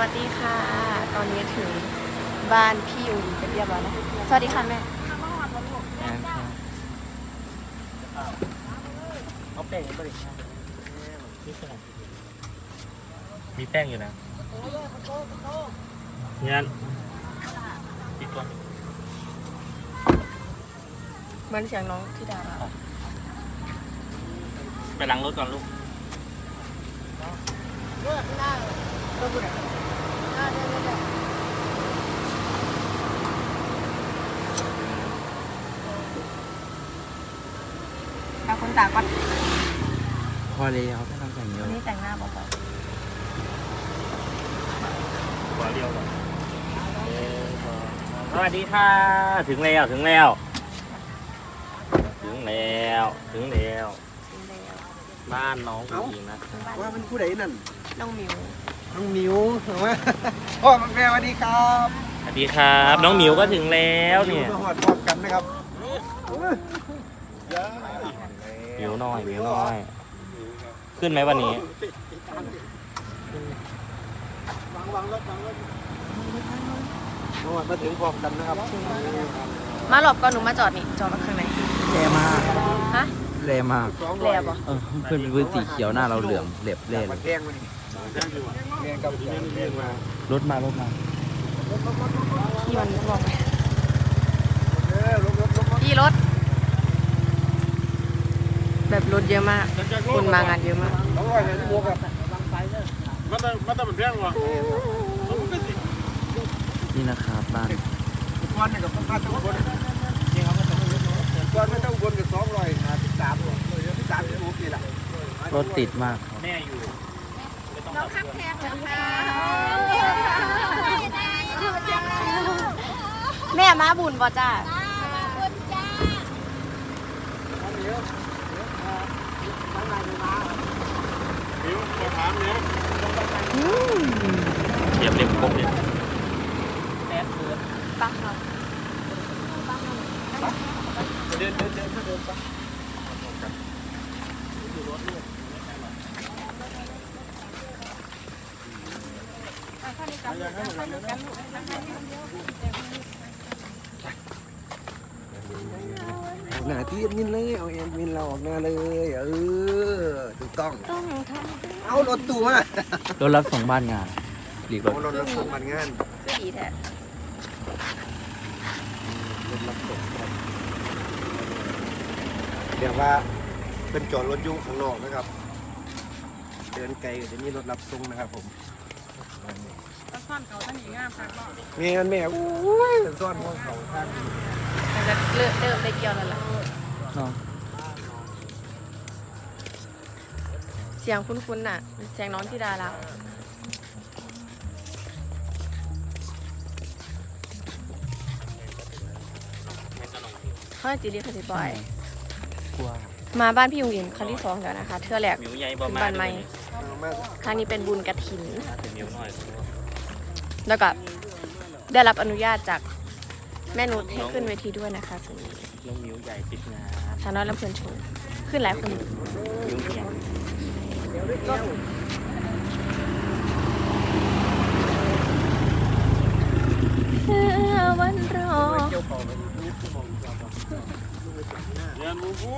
วัสดีค่ะ ตอนนี้ถึงบ้านพี่อุ๋ยเป็นเรียบร้อยแล้วสวัสดีค่ะแม่เอาแป้งบริการมีแป้งอยู่นะงั้นปิดก่อนเหมือนเสียงน้องที่ดาราไปล้างรถก่อนลูก ตาคนตาก่อนพอเลยเอาแค่น้ำแข็งเดียววันนี้แต่งหน้าเบาหัวเรียวก่อนสวัสดีค่ะ ถึงแล้วถึงแล้ว ถึงแล้วถึงแล้วๆแล้วบ้านน้องผู้หญิงนะบ้านว่ามันผู้ใดนั่นน้องมิว น้องมิวเหรอวะพ่อแม่สวัสดีครับสวัสดีครับ น้องหมิวก็ถึงแล้วเนี่ยมาหอดพร้อมกันนะครับหมิวน้อยหมิวน้อย ขึ้นไหมวันนี้มาหอดมาถึงพร้อมกันนะครับมาหลบก่อนหนูมาจอดนี่จอดรถข้างในแรงมากฮะแรงมากแลบเหรอเออเพื่อนเป็นพื้นสีเขียวหน้าเราเหลืองเหล็บเล่เลยแดงมาดิ แดงกับแดงมารถมารถมาพี่มันบอกไปเออลบลบลบพี่รถ แบบรถเยอะมาก คนมางานเยอะมากสองร้อยเนี่ยบวกกับมันต้องมันต้องเป็นเรื่องวะนี่นะครับบ้านก้อนเนี่ยกับก้อนทั้งคนก้อนไม่ต้องบนกับสองร้อยห้าสิบสามหรอกเลยที่สามที่หกนี่แหละรถติดมากครับแม่อยู่ แม่มาบุญบ่จ้ามิวขอถามเนี่ยเทียบเล็บครบเลยปักค่ะเดินเดินเดินเดินไป ออก หน้าที่แอดมินเลยเอาแอดมินเราออกหน้าเลย เออถูกต้อง ต้องทเอารถตู้มารถรับส่งบ้านงานหลีกรถเอารถรับส่งมันงานำคือดีแท้รถรับส่งครับเดี๋ยวว่าเป็นจอดรถอยู่ข้างนอกนะครับ เดินไกลก็จะมีรถรับส่งนะครับผม แม่แม่โอ้ยซ่อนหัวเขาทางมันจะเริ่มเริ่มได้เกี่ยวแล้วล่ะเนาะเสียงคุ้นๆน่ะ เสียงน้องที่ดาราเขาจะจีรีคาสิบอย กลัวมาบ้านพี่ยุงอินครั้งที่สองแล้วนะคะ เทื่อแรกหมิวใหญ่บ่ถึงมาบ้านใหม่เอามาครั้งนี้เป็นบุญกระถินมาถึงหมิวน้อย แล้วก็ได้รับอนุญาตจากแม่นุชให้ขึ้นเวทีด้วยนะคะคืนนี้น้องหมิวใหญ่ปิดงานชาวน้อยลำเพลินโชว์ขึ้นหลายคนหมิวใหญ่วันรอเรียนมูฟู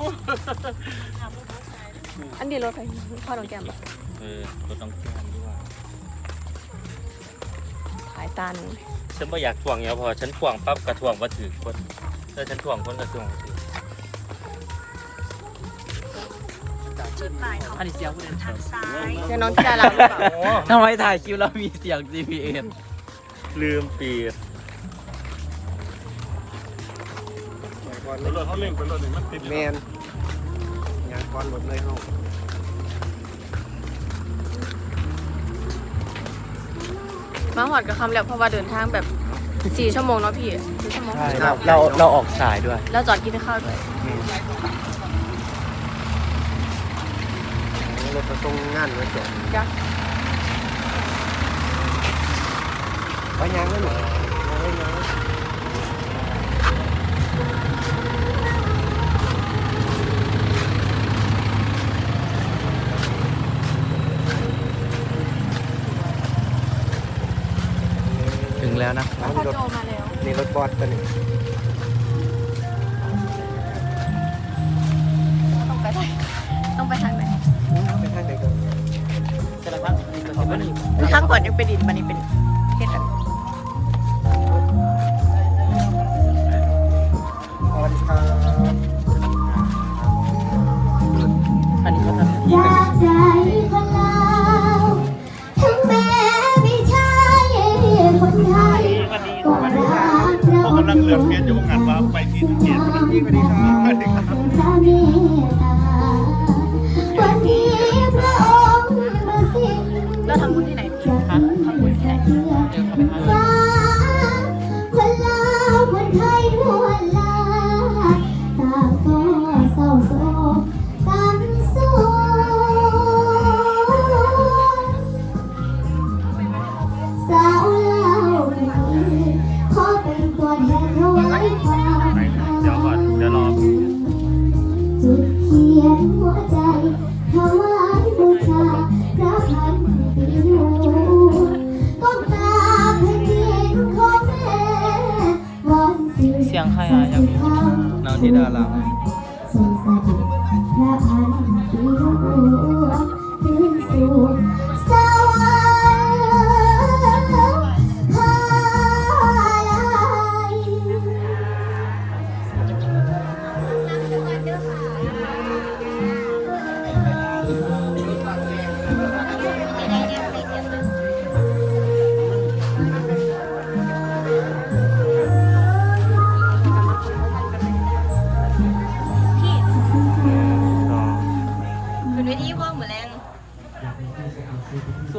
อันดีรถไฟพ่อน้องแก้มบอกเออก็ต้องแก้มด้วยขายตัน ฉันไม่อยากถ่วงเงี้ยพอฉันถ่วงปั๊บกระถ่วงมาถือคนถ้าฉันถ่วงคนกระถ่วงบ่ถืออันนี้เสียงผู้เล่นเสียงน้องที่ดาราหรือเปล่าทำไมถ่ายคลิปเรามีเสียง GPS ลืมปีดก่อนรถเขาเล่นเป็นรถนี่มันติดแมนงานก่อนรถเลยเฮา มาหอดกับคำแล้วเพราะว่าเดินทางแบบสี่ชั่วโมงเนาะพี่สี่ชั่วโมงใช่เราเราเราออกสายด้วย แล้วจอดกินข้าวด้วยรถมาส่งงานไว้จอดจ้ะไว้ยังไว้หน่อยไว้ยัง แล้วนะพ่อโจมาแล้วนี่รถบอสกันนี่ต้องไปได้ต้องไปทางไหนไปทางไหนกันข้างก่อนยังเป็นดินมันนี่เป็นเฮ็ดอัน กำลังเลือกเปลี่ยนอยู่งานว่าไปที่เกียรติสวัสดีครับ ยงใครอะอยากรู้นางนิดาลาทรงสถิตพระพันปีนูขึ้นสู่ส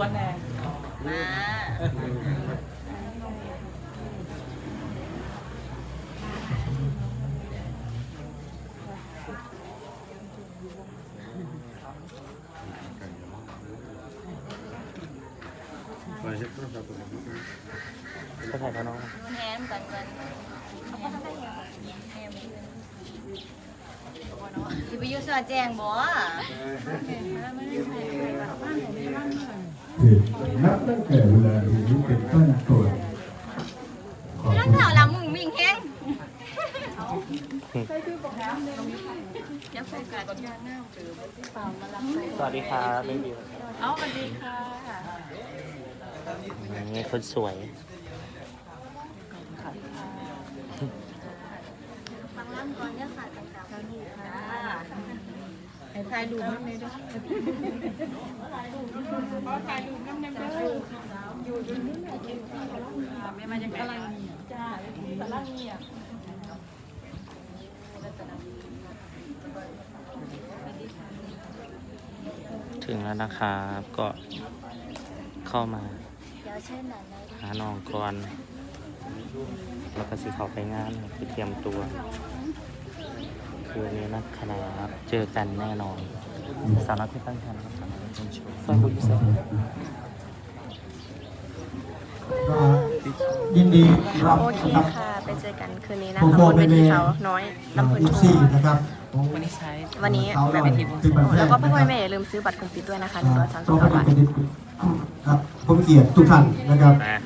วนแดงมาไปเฮ็ดโทรศัพท์ตัวนี้เขาถ่ายเขาน้องแฮมกันกัน สิไปอยุ่สอดแจงบ่นับตั้งแต่เวลานี้เป็นต้นไปขอนั่งเท้าลังมึงมิ่งแห้งอย่าโฟกัสยาหน้าเจอเปล่ามารับไปสวัสดีครับเบบีเอาสวัสดีค่ะนี่คนสวย ฟังล่ำก่อนเนี่ยค่ะ ล้วนี่ค่ะให้ถ่ายรูปน้ำในด้วยถ่ายรูปน้ำในด้วยอยู่อยู่นี่ไม่มาจากไหนจ้าตะลังเนี่ยถึงแล้วนะครับ ก็เข้ามาหน่อยนะหาน้องก่อน แล้วก็สิเขาไปงานไปเตรียมตัว คืนนี้นะครับเจอกันแน่นอน สาวนักที่ตั้งคันนะครับคุณชูสวัสดีครับก็ยินดีรับโอเคนะครับค่ะ ไปเจอกันคืนนี้นะโปรคะโมบทนในเวเมทีย์สาวน้อยลำพูนยี่โชสี่ว์นะครับวันนี้วันนี้เขาแบเราบที่บันแพแล้วก็พ่อพ่อแม่อย่าลืมซื้อบัตรคอมพิวเตอร์นะคะหนึ่งร้อยสามสิบต้องเก้าไปบาทเป็นครับผมเกียรติทุกท่านนะครับนะ